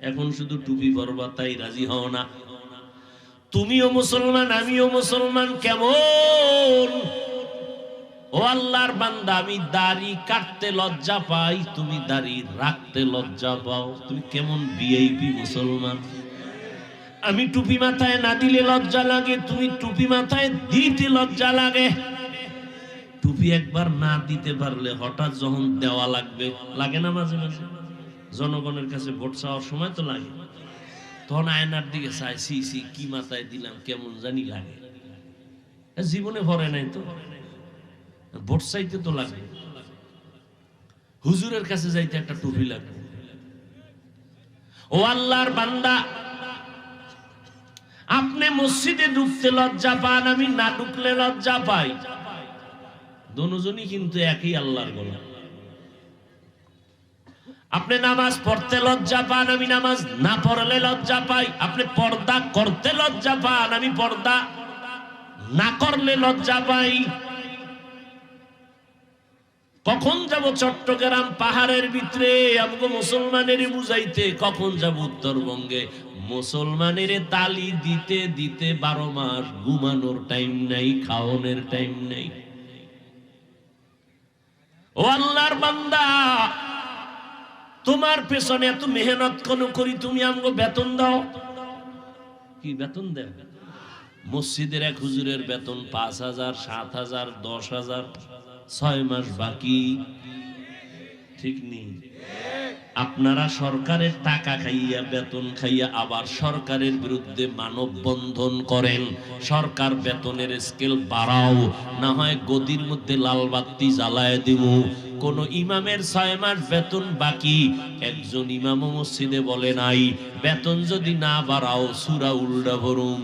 এখন শুধু টুপি পরবা তাই রাজি হও না। তুমিও মুসলমান, আমিও মুসলমান, কেমন? ও আল্লাহর বান্দা, আমি দাড়ি কাটতে লজ্জা পাই, তুমি দাড়ি রাখতে লজ্জা পাও। তুমি কেমন ভিআইপি মুসলমান? আমি টুপি মাথায় না দিলে লজ্জা লাগে, তুমি টুপি মাথায় দিতে লজ্জা লাগে। টুপি একবার না দিতে পারলে হঠাৎ যখন দেওয়া লাগবে, লাগে না মাঝে মাঝে? জনগণের কাছে ভোট চাওয়ার সময় তো লাগে। তখন আয়নার দিকে চাই, সি সি, কি মাথায় দিলাম, কেমন জানি লাগে। জীবনে ভরে নাই তো। ভোট চাইতে তো লাগে হুজুরের কাছে যাইতে একটা টুপি লাগবে। ও আল্লাহর বান্দা, আপনি মসজিদে ঢুকতে লজ্জা পান, আমি না ঢুকলে লজ্জা পাই। দুজনই কিন্তু একই আল্লাহর গোলাম। আপনি নামাজ পড়তে লজ্জা পান, আমি নামাজ না পড়লে লজ্জা পাই। আপনি পর্দা করতে লজ্জা পান, আমি পর্দা না করলে লজ্জা পাই। কখন যাব চট্টগ্রাম পাহাড়ের ভিতরে? আমগো মুসলমানের বুঝাইতে, কখন যাব উত্তরবঙ্গে? মুসলমানের তালি দিতে দিতে বারো মাস ঘুমানোর টাইম নাই খাওয়ানোর টাইম নাই। ও আল্লাহর বান্দা তোমার পেছনে এত মেহনত কোন করি? তুমি আমগো বেতন দাও। কি বেতন দেও? মসজিদের এক হুজুরের বেতন পাঁচ হাজার, সাত হাজার, দশ হাজার, ছয় মাস বাকি। ঠিক নেই। আপনারা সরকারের টাকা খাইয়া, বেতন খাইয়া আবার সরকারের বিরুদ্ধে মানববন্ধন করেন। সরকার বেতনের স্কেল বাড়াও, না হয় গদির মধ্যে লাল বাতি জ্বালায় দিব। কোন ইমামের ছয় মাস বেতন বাকি। একজন ইমাম মসজিদে বলে নাই, বেতন যদি না বাড়াও, সুরা উল্টা ভরুম।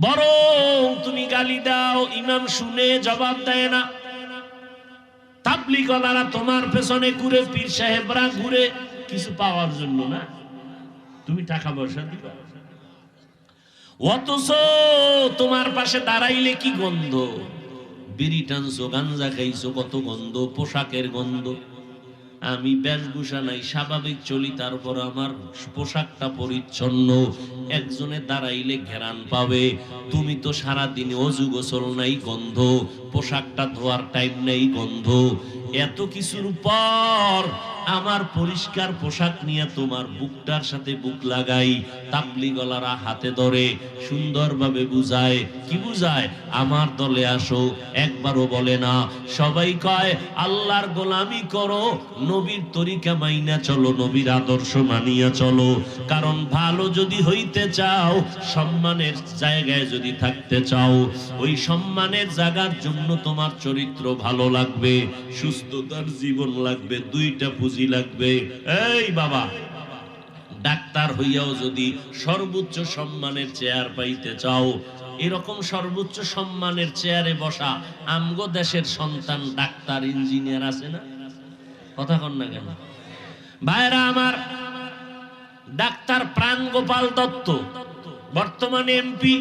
বরং তুমি গালি দাও, ইমাম শুনে জবাব দেয় না। তাবলিগলারা তোমার পেছনে ঘুরে, পীর সাহেবরা ঘুরে, কিছু পাওয়ার জন্য না। তুমি টাকা পয়সা দিবা। অথচ তোমার পাশে দাঁড়াইলে কি গন্ধ? বিড়ি টানছো, গাঞ্জা খাইছো, কত গন্ধ, পোশাকের গন্ধ। আমি বেশভূষা নাই, স্বাভাবিক চলি, তারপর আমার পোশাকটা পরিচ্ছন্ন। একজনে দাঁড়াইলে ঘেরান পাবে। তুমি তো সারা অযুগ অজু গোসল নাই, গন্ধ। পোশাকটা ধোয়ার টাইম নেই, গন্ধ। এত কিছুর পর আমার পরিষ্কার পোশাক নিয়ে তোমার বুকটার সাথে বুক লাগাই, তাবলি গলারা হাতে ধরে, সুন্দরভাবে বুঝায়। কি বুঝায়? আমার দলে আসো, একবারও বলে না। সবাই কয়, আল্লাহর গোলামি করো, নবীর তরিকা মাইনা চলো, নবীর আদর্শ মানিয়া চলো। কারণ ভালো যদি হইতে চাও, সম্মানের জায়গায় যদি থাকতে চাও, ওই সম্মানের জায়গার জন্য তোমার চরিত্র ভালো লাগবে, সুস্থতার জীবন লাগবে, দুইটা পুঁজি লাগবে। এই বাবা, ডাক্তার হইয়াও যদি সর্বোচ্চ সম্মানের চেয়ার পাইতে চাও, এরকম সর্বোচ্চ সম্মানের চেয়ারে বসা আমগো দেশের সন্তান ডাক্তার, ইঞ্জিনিয়ার আছে না? কথা কন না কেন? ভাইরা আমার, ডাক্তার প্রাণ গোপাল দত্ত, বর্তমানে এমপি।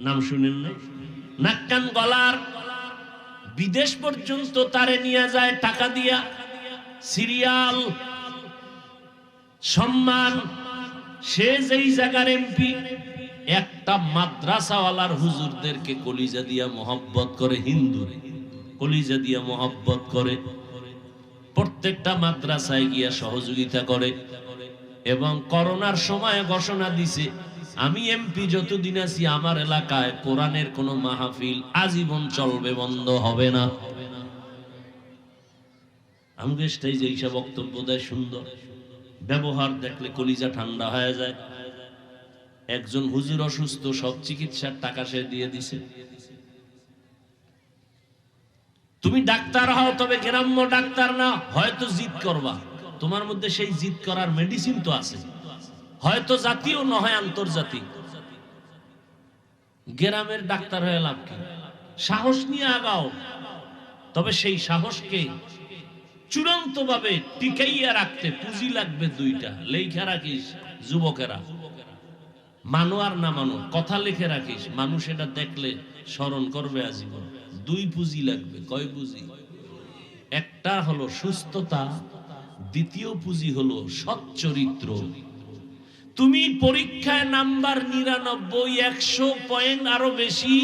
নাম শুনেন না নাক্কান গলার। বিদেশ পর্যন্ত তারে নিয়ে যায় টাকা দিয়া। সিরিয়াল, সম্মান, সে যেই জায়গার এমপি, একটা মাদ্রাসাওয়ালার হুজুরদেরকে কলিজা দিয়া মোহব্বত করে হিন্দু কলিজা দিয়া মোহব্বত করে। প্রত্যেকটা মাদ্রাসায় গিয়া সহযোগিতা করে এবং করোনার সময় ঘোষণা দিছে, আমি এমপি যতদিন আছি, আমার এলাকায় কোরআনের কোন মাহফিল আজীবন চলবে, বন্ধ হবে না। আমাকে স্টেজে এইসব বক্তব্য দেয় সুন্দর। ব্যবহার দেখলে কলিজা ঠান্ডা হয়ে যায়। একজন হুজুর অসুস্থ, সব চিকিৎসার টাকা সে দিয়ে দিছে। তুমি ডাক্তার হও, তবে গ্রাম্য ডাক্তার না, হয়তো জিদ করবা। তোমার মধ্যে সেই জিদ করার মেডিসিন তো আছে। হয়তো জাতীয় নয়, আন্তর্জাতিক। গ্রামের ডাক্তার হয়ে লাভ কি? সাহস নিয়ে আগাও। তবে সেই সাহসকে চূড়ান্ত ভাবে টিকাইয়া রাখতে পুঁজি লাগবে দুইটা। লেখা রাখিস, যুবকেরা। মানো আর না মানো, কথা লিখে রাখিস। মানুষ এটা দেখলে স্মরণ করবে আজীবন। দুই পুঁজি লাগবে, কয় পুঁজি? একটা হলো সুস্থতা, দ্বিতীয় পুঁজি হলো সচ্চরিত্র। তুমি পরীক্ষায় নাম্বার নিরানব্বই, একশো পয়েন্ট আরও বেশি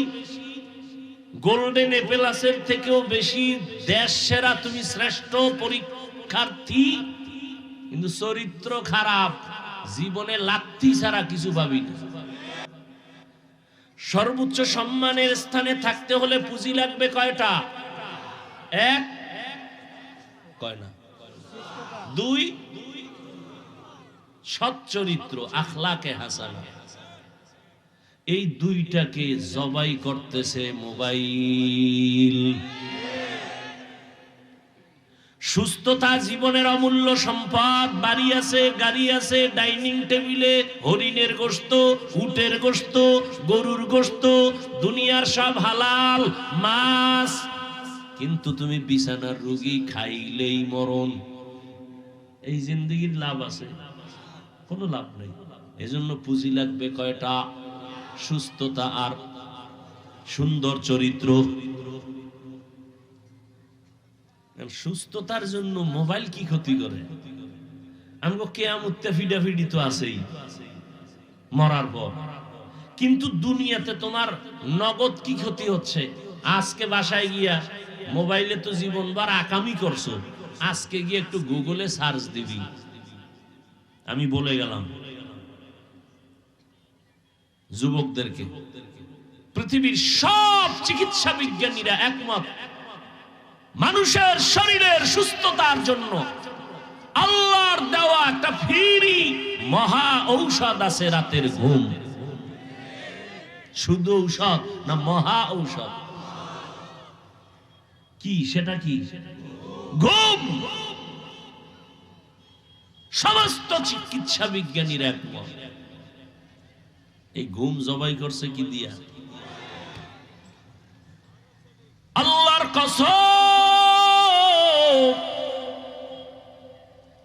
গোল্ডেন এপেলাসের থেকেও বেশি দেশ সেরা তুমি শ্রেষ্ঠ পরীক্ষার্থী। কিন্তু চরিত্র খারাপ, জীবনে লাথি ছাড়া কিছু না। সর্বোচ্চ সম্মানের স্থানে থাকতে হলে পুঁজি লাগবে কয়টা? এক, কয় না? দুই সচ্চরিত্র আখলাকে হাসানা। এই দুইটাকে জবাই করতেছে মোবাইল। সুস্থতা জীবনের অমূল্য সম্পদ, বাড়ি আছে, গাড়ি আছে, ডাইনিং টেবিলে হরিণের গোস্ত উটের গোস্ত গরুর গোস্ত দুনিয়ার সব হালাল, মাছ। কিন্তু তুমি বিছানার রুগী, খাইলেই মরণ। এই জিন্দগির লাভ আছে, কোনো লাভ নেই। এজন্য পুঁজি লাগবে কয়টা? সুস্থতা আর সুন্দর চরিত্র। সুস্থতার জন্য মোবাইল কি ক্ষতি করে? আমাকে কেয়ামুত্তে ফিডাফিডি তো আছেই, মরার পর। কিন্তু দুনিয়াতে তোমার নগদ কি ক্ষতি হচ্ছে? আজকে বাসায় গিয়া মোবাইলে তো জীবনবার আকামি করছ। আজকে গিয়ে একটু গুগলে সার্চ দিবি। আমি বলে গেলাম যুবকদেরকে। পৃথিবীর সব চিকিৎসা বিজ্ঞানীরা একমত। মানুষের শরীরের সুস্থতার জন্য আল্লাহর দেওয়া একটা ফিরি মহা ঔষধ আছে রাতের ঘুম। শুধু ঔষধ না মহা ঔষধ। কি, সেটা কি? ঘুম। সমস্ত চিকিৎসা বিজ্ঞানীর একমত। এই ঘুম জবাই করছে কি দিয়া? আল্লাহর কসম!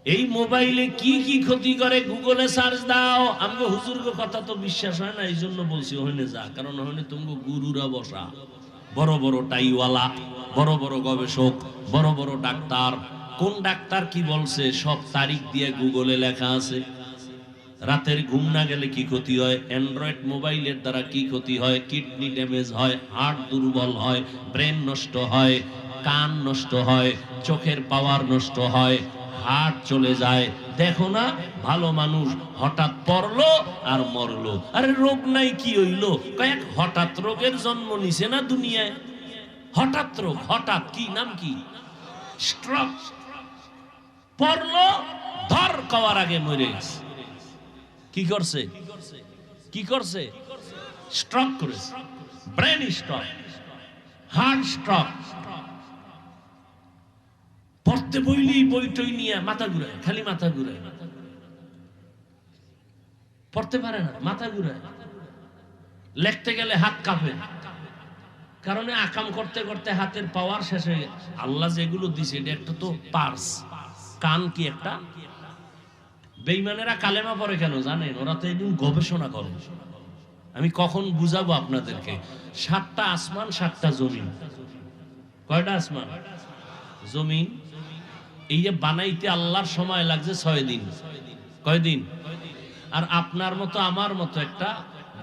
এই মোবাইলে কি কি ক্ষতি করে? গুগলে সার্চ দাও। আমাকে হুজুরকে কথা তো বিশ্বাস হয় না এই জন্য বলছি, ওখানে যা। কারণ ওখানে তুমি গুরুরা বসা। বড় বড় টাইওয়ালা, বড় বড় গবেষক, বড় বড় ডাক্তার। কোন ডাক্তার কি বলছে, সব তারিখ দিয়ে গুগলে লেখা আছে। রাতের ঘুম না গেলে কি ক্ষতি হয়? অ্যান্ড্রয়েড মোবাইলের দ্বারা কি ক্ষতি হয়? কিডনি ড্যামেজ হয় হার্ট দুর্বল হয়, ব্রেন নষ্ট হয়, কান নষ্ট হয়, চোখের পাওয়ার নষ্ট হয় হার্ট চলে যায়। দেখো না, ভালো মানুষ হঠাৎ পড়ল আর মরলো। আরে রোগ নাই কি হইল? কয়েক হঠাৎ রোগের জন্ম নিছে না দুনিয়ায়? হঠাৎ রোগ, হঠাৎ কি, নাম কি? স্ট্রক পড়ল, ধর কওয়ার আগে মরে গেছে। কি করছে? কি করছে? স্ট্রক করেছে। ব্রেন স্ট্রক হার্ট স্ট্রক পড়তে বইলি বইটই নিয়ে মাথা ঘুরায়, খালি মাথা ঘুরায়। পড়তে পারে না, মাথা ঘুরায়। লেখতে গেলে হাত কাঁপে। কারণে আকাম করতে করতে হাতের পাওয়ার শেষ গেছে। আল্লাহ যেগুলো দিছে, এটা একটা তো পার্স কান কি একটা? বেইমানেরা কালেমা পড়ে কেন জানেন? ওরা তো এদিন গবেষণা করে। আমি কখন বুঝাবো আপনাদেরকে? সাতটা আসমান, সাতটা জমিন। কয়টা আসমান? জমিন? এই যে বানাইতে আল্লাহর সময় লাগছে ছয় দিন। কয়দিন আর আপনার মতো, আমার মতো একটা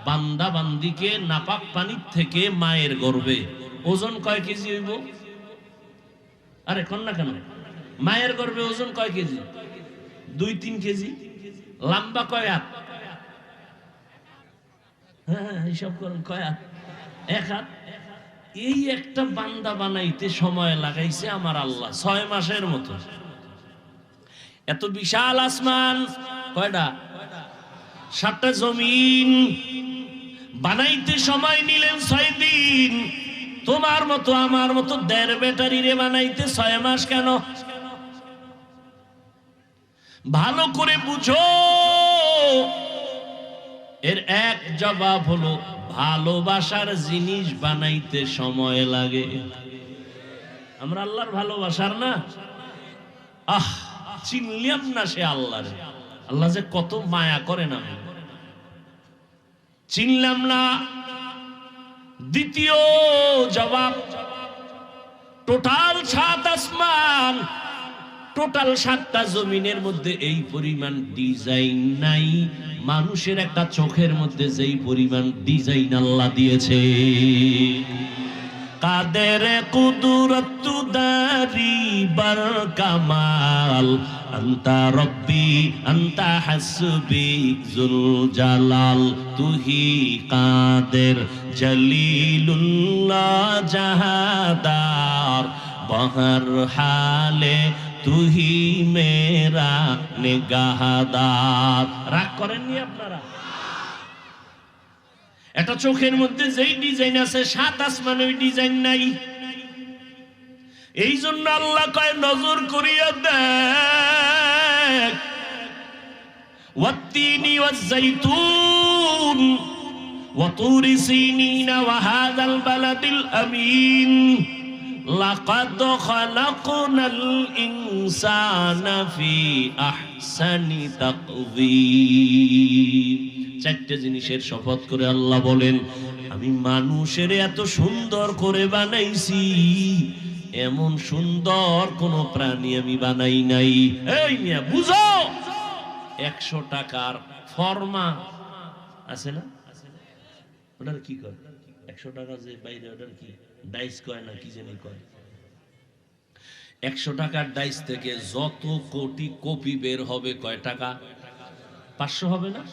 বান্দা বান্দিকে নাপাক পানির থেকে মায়ের গর্বে ওজন কয় কেজি হইব? আরে, কন্যা কেন? মায়ের গর্বে ওজন কয় কেজি? দুই তিন কেজি। লম্বা কয় হাত? হ্যাঁ করেন, কয় হাত? এক হাত। এই একটা বান্দা বানাইতে সময় লাগাইছে আমার আল্লাহ, ছয় মাসের মতো। এত বিশাল আসমান, কয়টা? সাতটা জমিন। বানাইতে সময় নিলেন ছয় দিন। তোমার মতো, আমার মতো দেড় ব্যাটারি রে বানাইতে ছয় মাস কেন? ভালো করে বুঝো। এর এক জবাব হলো, ভালোবাসার জিনিস বানাইতে সময় লাগে। আমরা আল্লাহর ভালোবাসার না? আহ, চিনলাম না সে আল্লাহর। আল্লাহ যে কত মায়া করেন আমি চিনলাম না। দ্বিতীয় জবাব, টোটাল সাত আসমান টোটাল সাতটা জমিনের মধ্যে এই পরিমাণ ডিজাইন নাই। মানুষের একটা চোখের মধ্যে যেই পরিমাণ ডিজাইন আল্লাহ দিয়েছে। কাদের কুদরত দারি বার কামাল, আন্তা রব্বি, আন্তা হাসবি জুল জালাল তুহি কাদের জলিলুল্লাহ জাহাদার, বহর হালে তু হি মেরা নিগাহাদার রাগ করেননি আপনারা? এটা চোখের মধ্যে যেই ডিজাইন আছে, সাত আসমানে ওই ডিজাইন নাই। এই জন্য আল্লাহ কয়, নজর করিয়া দেখ। ওয়াত্তিনি ওয়াজ্জাইতুন ওয়াতুরি সিনিনা ওয়াহাদাল বালাদিল আমিন। لقد خلقنا الإنسان في أحسن تقويم চারটে জিনিসের শপথ করে আল্লাহ বলেন আমি মানুষের এত সুন্দর করে বানাইছি এমন সুন্দর কোন প্রাণী আমি বানাই নাই এই মিয়া বুঝো একশো টাকার ফর্মা আছে না ওটার কি কয় একশো টাকা যে বাইরে ওটার কি ডাইস কয় না কি জানি কয়? একশো টাকার ডাইস থেকে যত কোটি কপি বের হবে, কয় টাকা? পাঁচশো হবে না?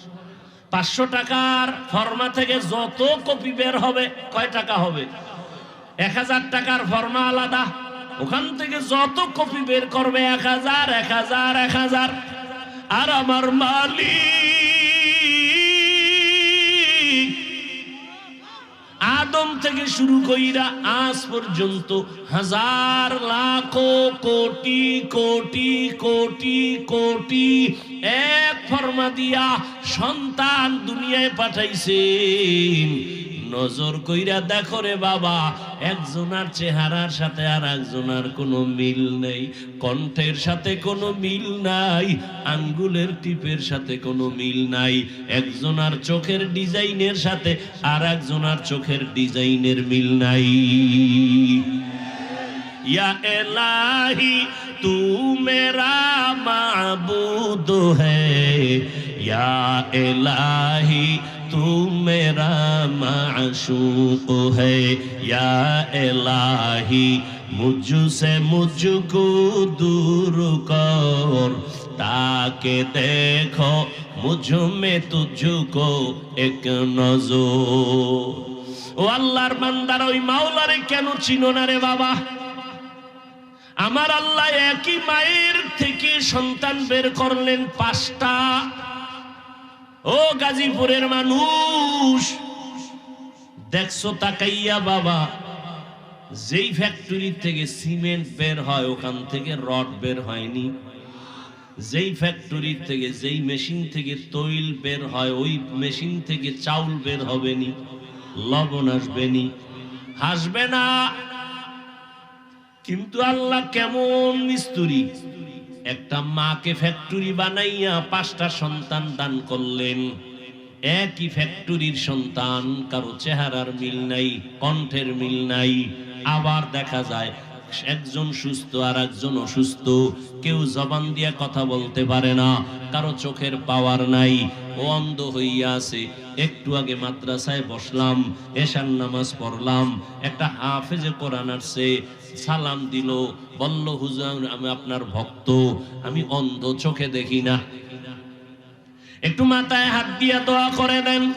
পাঁচশো টাকার ফর্মা থেকে যত কপি বের হবে, কয় টাকা হবে? এক হাজার টাকার ফর্মা আলাদা। ওখান থেকে যত কপি বের করবে, এক হাজার এক হাজার এক হাজার। আর আমার মালিক আদম থেকে শুরু কইরা আজ পর্যন্ত হাজার লাখ কোটি কোটি কোটি কোটি এক ফরমা দিয়া সন্তান দুনিয়ায় পাঠাইছেন। নজর কইরা দেখো রে বাবা, একজনার চেহারার সাথে আর একজনার কোনো মিল নেই। কণ্ঠের সাথে কোনো মিল নাই, আঙ্গুলের টিপের সাথে কোনো মিল নাই। একজনার চোখের ডিজাইনের সাথে আর একজনার চোখের ডিজাইনের মিল নাই। ইয়া এলাহি, তু মেরা মাবুদ হ্যা এলাহি तू मेरा माशूक है या इलाही मुझसे मुझको दूर कर ताके देखो मुझ में तुझको एक नजर ও আল্লাহর বান্দার ওই মাওলারে কেন চিনো না রে বাবা আমার আল্লাহ একই মায়ের থেকে সন্তান বের করলেন পাঁচটা ও গাজীপুরের মানুষ, দেখছ তাকাইয়া বাবা, যেই ফ্যাক্টরি থেকে সিমেন্ট বের হয়, ওখান থেকে রড বের হয়নি। যেই ফ্যাক্টরি থেকে, যেই মেশিন থেকে তৈল বের হয়, ওই মেশিন থেকে চাউল বের হবে নি লবণ আসবে নি হাসবে না। কিন্তু আল্লাহ কেমন মিস্তুরি। একটা মাকে ফ্যাক্টরি বানাইয়া পাঁচটা সন্তান দান করলেন। একই ফ্যাক্টরির সন্তান, কারও চেহারার মিল নাই, কণ্ঠের মিল নাই। আবার দেখা যায় একজন সুস্থ আর একজন অসুস্থ। কেউ জবান দিয়ে কথা বলতে পারে না, কারও চোখের পাওয়ার নাই। ও অন্ধ হইয়া আছে। একটু আগে মাদ্রাসায় বসলাম, এশার নামাজ পড়লাম। একটা হাফেজে কোরআন আসছে, সালাম দিল, বলল, হুজুর, আমি আপনার ভক্ত, আমি অন্ধ, চোখে দেখি না। একটু মাথায় হাত দিয়া দোয়া করে দেন।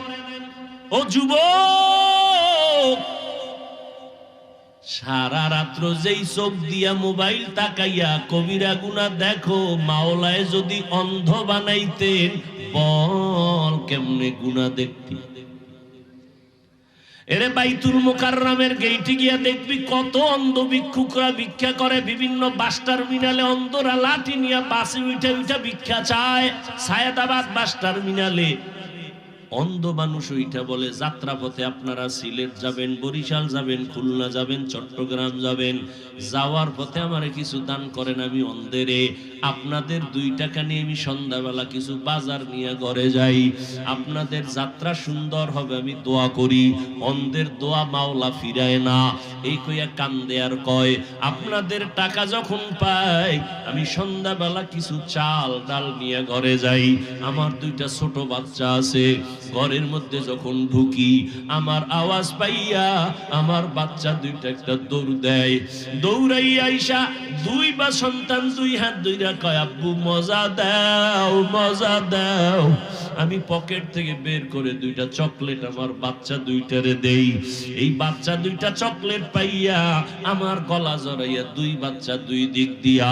ও যুবক সারা রাত্র যেই চোখ দিয়া মোবাইল তাকাইয়া কবিরা গুনা দেখো, মাওলায় যদি অন্ধ বানাইতেন, বল কেমনে গুনা দেখতি? এরে বাইতুল মোকাররামের গেইটে গিয়া দেখবি কত অন্ধ ভিক্ষুকরা ভিক্ষা করে, বিভিন্ন বাস টার্মিনালে অন্ধরা লাঠি নিয়ে বাসে উঠে উঠে ভিক্ষা চায়। সায়েদাবাদ বাস টার্মিনালে। অন্ধ মানুষ ওইটা বলে, যাত্রাপথে আপনারা সিলেট যাবেন, বরিশাল যাবেন, খুলনা যাবেন, চট্টগ্রাম যাবেন, যাওয়ার পথে আমারে কিছু দান করেন আমি অন্ধেরে। আপনাদের দুই টাকা নিয়ে আমি সন্ধ্যাবেলা কিছু বাজার নিয়ে ঘরে যাই। আপনাদের যাত্রা সুন্দর হবে, আমি দোয়া করি। অন্ধের দোয়া মাওলা ফিরায় না। এই কইয়া কান্দে আর কয়, আপনাদের টাকা যখন পাই, আমি সন্ধ্যাবেলা কিছু চাল ডাল নিয়ে ঘরে যাই। আমার দুইটা ছোট বাচ্চা আছে ঘরের মধ্যে যখন ঢুকি, আমার আওয়াজ পাইয়া আমার বাচ্চা দুইটা একটা দৌড় দেয়। দৌড়াইয়া আইসা দুই বা সন্তান দুই হাত দুইরা কয়, আব্বু, মজা দাও মজা দাও। আমি পকেট থেকে বের করে দুইটা চকলেট আমার বাচ্চা দুইটারে দেই। এই বাচ্চা দুইটা চকলেট পাইয়া আমার গলা জড়াইয়া দুই বাচ্চা দুই দিক দিয়া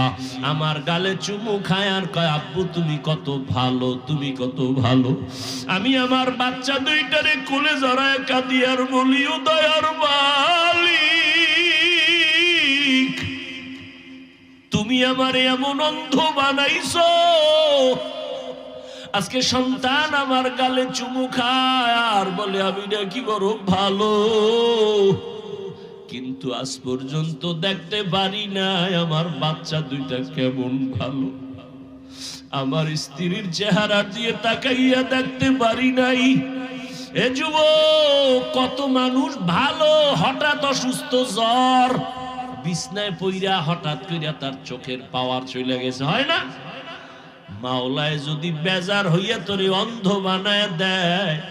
আমার গালে চুমু খায় আর কয়, আব্বু, তুমি কত ভালো, তুমি কত ভালো। আমি আমার বাচ্চা দুইটারে কোলে জড়ায় কাঁদি আর বলি ও দয়ার মালিক। তুমি আমার এমন অন্ধ বানাইছো। আজকে সন্তান আমার গালে চুমু খায় আর বলে, আমি নাকি বড় ভালো। কিন্তু আজ পর্যন্ত দেখতে পারি নাই আমার বাচ্চা দুইটা কেমন ভালো। আমার স্ত্রীর চেহারা দিয়ে তাকাইয়া দেখতে পারি নাই। এ যুব কত মানুষ ভালো, হঠাৎ অসুস্থ জ্বর। বিছনায় পইরা হঠাৎ কইরা তার চোখের পাওয়ার চলে গেছে, হয় না? মাওলায় যদি বেজার হইয়া তোরে অন্ধ বানায় দেয়,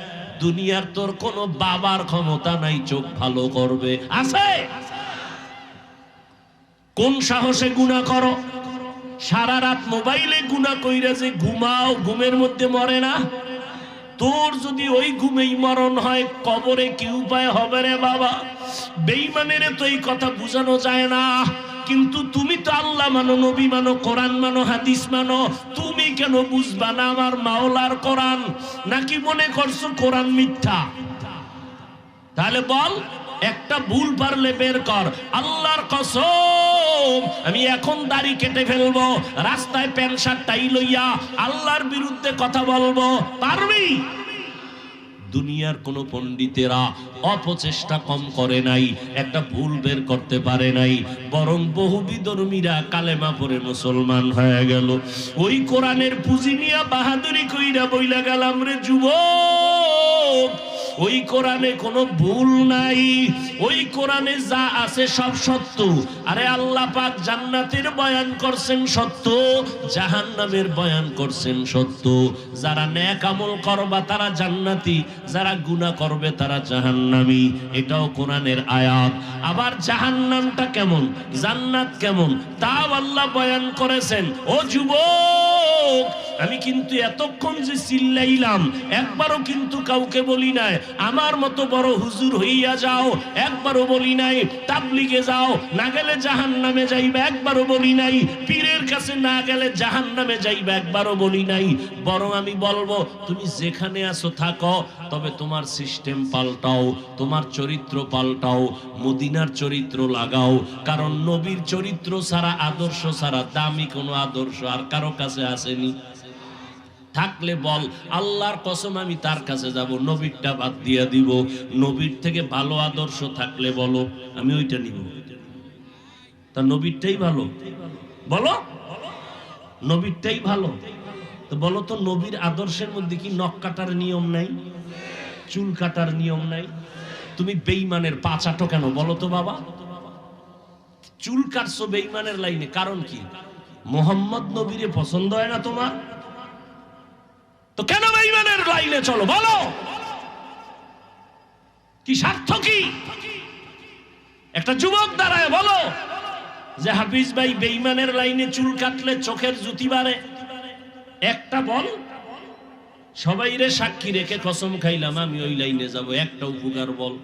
দুনিয়ার তোর কোনো বাবার ক্ষমতা নাই, চোখ ভালো করবে। আছে? কোন সাহসে গুণা করো? সারা রাত মোবাইলে গুণা কইরা যে ঘুমাও, ঘুমের মধ্যে মরে না। তোর যদি ওই ঘুমেই মরণ হয়, কবরে কি উপায় হবে রে বাবা? বেইমানের তো এই কথা বোঝানো যায় না। কিন্তু তুমি তো আল্লাহ মানো, নবী মানো, কোরআন মানো, হাদিস মানো। তুমি কেন বুঝবা না আমার মাওলার কোরআন? নাকি মনে করছ কোরআন মিথ্যা? তাহলে বল একটা ভুল পারলে বের কর। আল্লাহর কসম, আমি এখন দাড়ি কেটে ফেলব, রাস্তায় প্যান্ট শার্টটাই লইয়া আল্লাহর বিরুদ্ধে কথা বলব। পারবি? দুনিয়ার কোনো পণ্ডিতেরা অপচেষ্টা কম করে নাই, একটা ভুল বের করতে পারে নাই, বরং বহু বিধর্মীরা কালেমা পরে মুসলমান হয়ে গেল। ওই কোরআনের পুঁজি নিয়ে বাহাদুরি কইরা বইলা গেলাম রে যুবক। ওই কোরআনে কোনো ভুল নাই। ওই কোরআনে যা আছে সব সত্য। আরে আল্লাহ পাক জান্নাতের বয়ান করছেন সত্য, জাহান্নামের বয়ান করছেন সত্য। যারা ন্যাক আমল করবা তারা জান্নাতি, যারা গুনাহ করবে তারা জাহান্নামী। এটাও কোরআনের আয়াত। আবার জাহান্নামটা কেমন? জান্নাত কেমন? তাও আল্লাহ বয়ান করেছেন, ও যুবক আমি কিন্তু এতক্ষণ যে চিল্লাইলাম, একবারও কিন্তু কাউকে বলি নাই, আমার মতো বড় হুজুর হইয়া যাও, একবারও বলি নাই, তাবলিগে যাও, না গেলে জাহান নামে যাইবে, একবারও বলি নাই, পীরের কাছে না গেলে জাহান নামে যাইবে, একবারও বলি নাই। বরং আমি বলব, তুমি যেখানে আছো থাকো, তবে তোমার সিস্টেম পাল্টাও, তোমার চরিত্র পাল্টাও, মদিনার চরিত্র লাগাও, কারণ নবীর চরিত্র ছাড়া, আদর্শ ছাড়া দামি কোনো আদর্শ আর কারও কাছে আসেনি। থাকলে বল, আল্লাহর কসম আমি তার কাছে যাব, নবীরটা বাদ দিয়া দিব। নবীর থেকে ভালো আদর্শ থাকলে বলো, আমি ওইটা নিব। তা নবীরটাই ভালো। বলো? নবীরটাই ভালো। তো বলো তো, নবীর আদর্শের মধ্যে কি নখ কাটার নিয়ম নাই? চুল কাটার নিয়ম নাই? তুমি বেইমানের পাচাটো কেন, বলো তো বাবা। চুল কাটছো বেইমানের লাইনে, কারণ কি? মোহাম্মদ নবীরে পছন্দ হয় না তোমার? তো কেন বেইমানের লাইনে চলো, বলো। কি স্বার্থ কি? একটা যুবক দাঁড়ায়, বলো। যে হাফিজ ভাই বেইমানের লাইনে চুল কাটলে চোখের জুতি বাড়ে। একটা বল, সবাই রে সাক্ষী রেখে কসম খাইলাম, আমি ওই লাইনে যাব, একটা উপকার বল।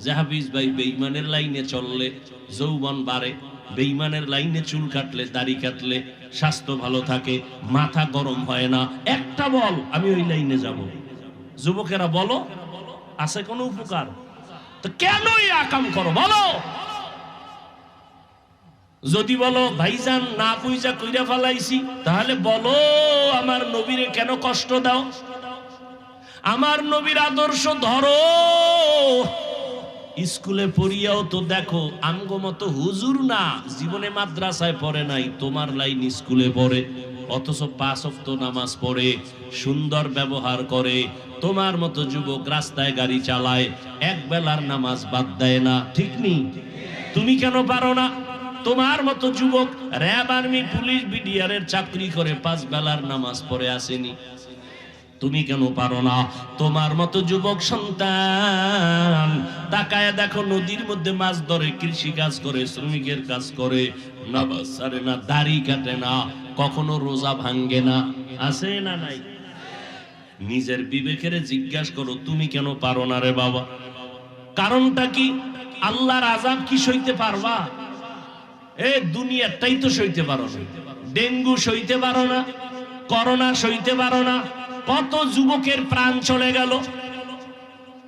যে হাফিজ ভাই বেইমানের লাইনে চললে যৌবন বাড়ে। বেইমানের লাইনে চুল কাটলে, দাড়ি কাটলে, স্বাস্থ্য ভালো থাকে, মাথা গরম হয় না। একটা বল, আমি ওই লাইনে যাব। যুবকেরা, বলো, আছে কোনো উপকার? তো কেন এই আকাম করো? বলো। যদি বলো, ভাইজান, না পয়সা কইরা ফেলাইছি, তাহলে বলো, আমার নবীরে কেন কষ্ট দাও? আমার নবীর আদর্শ ধরো। স্কুলে পড়িয়াও তো দেখো, আমগো মতো হুজুর না, জীবনে মাদ্রাসায় পড়ে নাই, তোমার লাইন স্কুলে পড়ে, অথচ পাঁচ অক্ত নামাজ পড়ে, সুন্দর ব্যবহার করে, তোমার মতো যুবক রাস্তায় গাড়ি চালায়, এক বেলার নামাজ বাদ দেয় না, ঠিক নেই তুমি কেন পারো না? তোমার মতো যুবক, র্যাব আর্মি, পুলিশ, বিডিআরের চাকরি করে পাঁচ বেলার নামাজ পড়ে আসেনি। তুমি কেন পারো না? তোমার মতো যুবক সন্তান। তাকায় দেখো নদীর মধ্যে মাছ ধরে, কৃষি কাজ করে, শ্রমিকের কাজ করে। নামাজ না, দাড়ি কাটে না, কখনো রোজা ভাঙ্গে না। আছে না নাই? নিজের বিবেকের জিজ্ঞাসা করো, তুমি কেন পারো না রে বাবা? কারণটা কি? আল্লাহর আজাব কি সইতে পারবা? এ দুনিয়াটাই তো সইতে পারো ডেঙ্গু সইতে পারো না, করোনা সইতে পারো না কত যুবকের প্রাণ চলে গেল।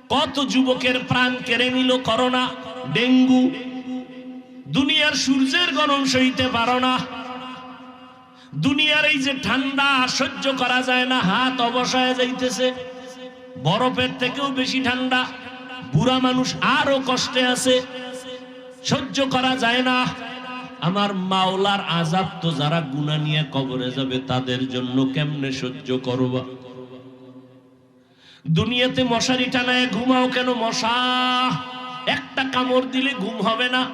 কত যুবকের প্রাণ কেড়ে নিল করোনা, ডেঙ্গু। দুনিয়ার সূর্যের গরম সইতে পারো না। দুনিয়ার এই যে ঠান্ডা, সহ্য করা যায় না, হাত অবসায় যাইতেছে। বরফের থেকেও বেশি ঠান্ডা। বুড়া মানুষ আরও কষ্টে আছে। সহ্য করা যায় না। আমার মাওলার আজাব তো যারা গুণা নিয়ে কবরে যাবে, তাদের জন্য কেমনে সহ্য করবা? দুনিয়াতে মশারি টানায় ঘুমাও কেন মশা? একটা কামড় দিলে ঘুম হবে না।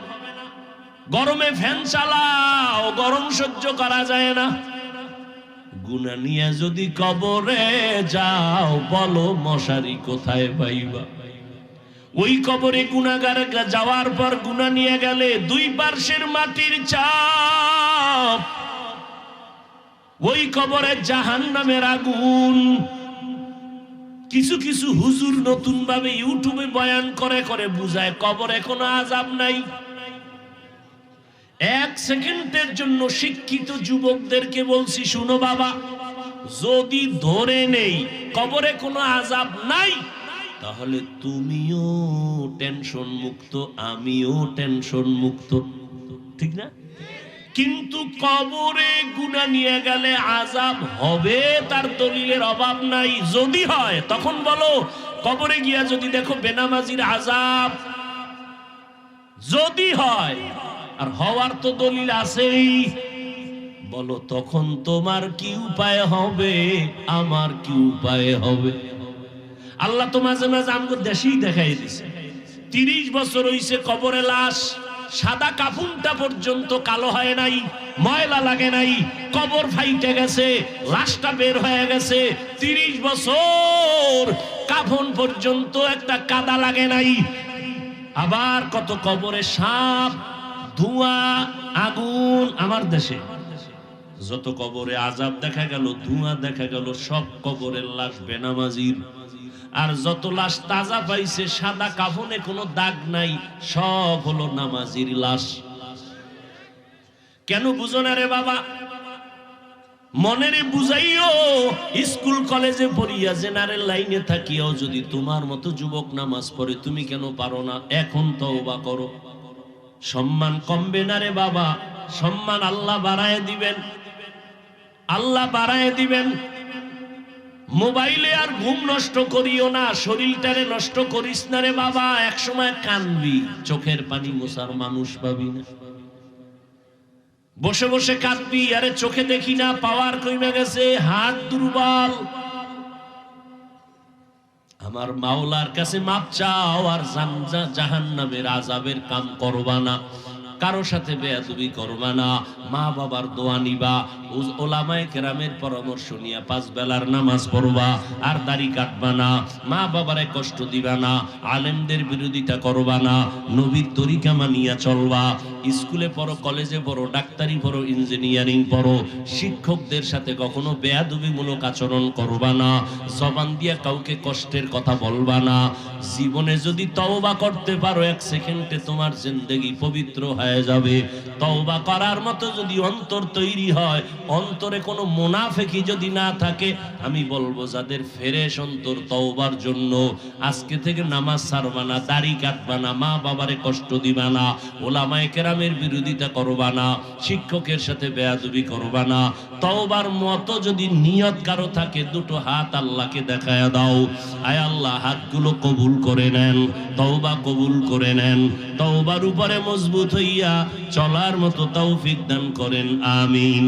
গরমে ফ্যান চালাও, গরম সহ্য করা যায় না। গুনা নিয়ে যদি কবরে যাও, বলো মশারি কোথায় পাইবা? ওই কবরে গুনাগার যাওয়ার পর গুনা নিয়ে গেলে দুই পার্শ্বের মাটির চাপ। ওই কবরে জাহান নামের আগুন কিছু কিছু হুজুর নতুন ভাবে ইউটিউবে বয়ান করে করে বুঝায়, কবরে কোনো আজাব নাই। এক সেকেন্ডের জন্য শিক্ষিত যুবকদেরকে বলছি, শুনো বাবা, যদি ধরে নেই কবরে কোনো আজাব নাই, তাহলে তুমিও টেনশন মুক্ত আমিও টেনশন মুক্ত ঠিক না? কিন্তু কবরে গুণা নিয়ে গেলে আজাব হবে, তার দলিলের অভাব নাই। যদি হয়, তখন বলো, কবরে গিয়া যদি দেখো বেনামাজির আজাব যদি হয়, আর হওয়ার তো দলিল আছেই, বলো তখন তোমার কি উপায় হবে? আমার কি উপায় হবে? আল্লাহ তো মাঝে মাঝে আমাকে দেশেই দেখাই দিছে। তিরিশ বছর হইছে কবরে লাশ। সাদা কাফুনটা পর্যন্ত কালো হয় নাই, ময়লা লাগে নাই, কবর ফাইটে গেছে, লাশটা বের হয়ে গেছে, তিরিশ বছর কাফন পর্যন্ত একটা কাদা লাগে নাই। আবার কত কবরে সাপ, ধোঁয়া, আগুন আমার দেশে। যত কবরে আজাব দেখা গেল, ধোঁয়া দেখা গেল, সব কবরের লাশ বেনামাজির। আর যত লাশ তাজা পাইছে, সাদা কাফনে কোনো দাগ নাই, সব হলো নামাজির লাশ। কেন বুঝো না রে বাবা? মনেরে বুঝাইও, স্কুল, কলেজে পড়িয়া জেনারেল লাইনে থাকিয়াও যদি তোমার মতো যুবক নামাজ পড়ে, তুমি কেন পারো না? এখন তওবা করো। সম্মান কমবে না রে বাবা। সম্মান আল্লাহ বাড়ায় দিবেন। আল্লাহ বাড়ায় দিবেন। মোবাইলে আর ঘুম নষ্ট করিও না, শরীরটারে নষ্ট করিস না রে বাবা। একসময় কানবি, চোখের পানি মোছার মানুষ পাবি না। বসে বসে কাঁদবি, আরে চোখে দেখি না, পাওয়ার কমে গেছে, হাত দুর্বল। আমার মাওলার কাছে মাপ চাও, আর জাহান নামের আজাবের কাম করবা না। কারও সাথে বেয়াদবি করবা না, মা বাবার দোয়া নিবা ওলামায় কেরামের পরামর্শ নিয়ে পাঁচ বেলার নামাজ পড়বা, আর দাড়ি কাটবা না, মা বাবারে কষ্ট দিবা না, আলেমদের বিরোধিতা করবা না, নবীর তরিকা মানিয়া চলবা, স্কুলে পড়ো, কলেজে পড়ো, ডাক্তারি পড়ো, ইঞ্জিনিয়ারিং পড়ো, শিক্ষকদের সাথে কখনো বেয়াদবিমূলক আচরণ করবা না, জবান দিয়া কাউকে কষ্টের কথা বলবা না, জীবনে যদি তওবা করতে পারো, এক সেকেন্ডে তোমার জিন্দেগি পবিত্র হয়ে যাবে। তওবা করার মতো যদি অন্তর তৈরি হয়, অন্তরে কোনো মুনাফেকি যদি না থাকে, আমি বলব যাদের ফেরেশ অন্তর তওবার জন্য, আজকে থেকে নামাজ ছাড়বা না, দাড়ি কাটবা না, মা বাবারে কষ্ট দিবা না, ওলামায়ে কেরামের বিরোধিতা করবা না, শিক্ষকের সাথে বেয়াদবি করবা না, তওবার মতো যদি নিয়ত কারও থাকে, দুটো হাত আল্লাহকে দেখায় দাও। আয় আল্লাহ, হাতগুলো কবুল করে নেন, তওবা কবুল করে নেন, তওবার উপরে মজবুত চলার মতো তৌফিক দান করেন আমিন।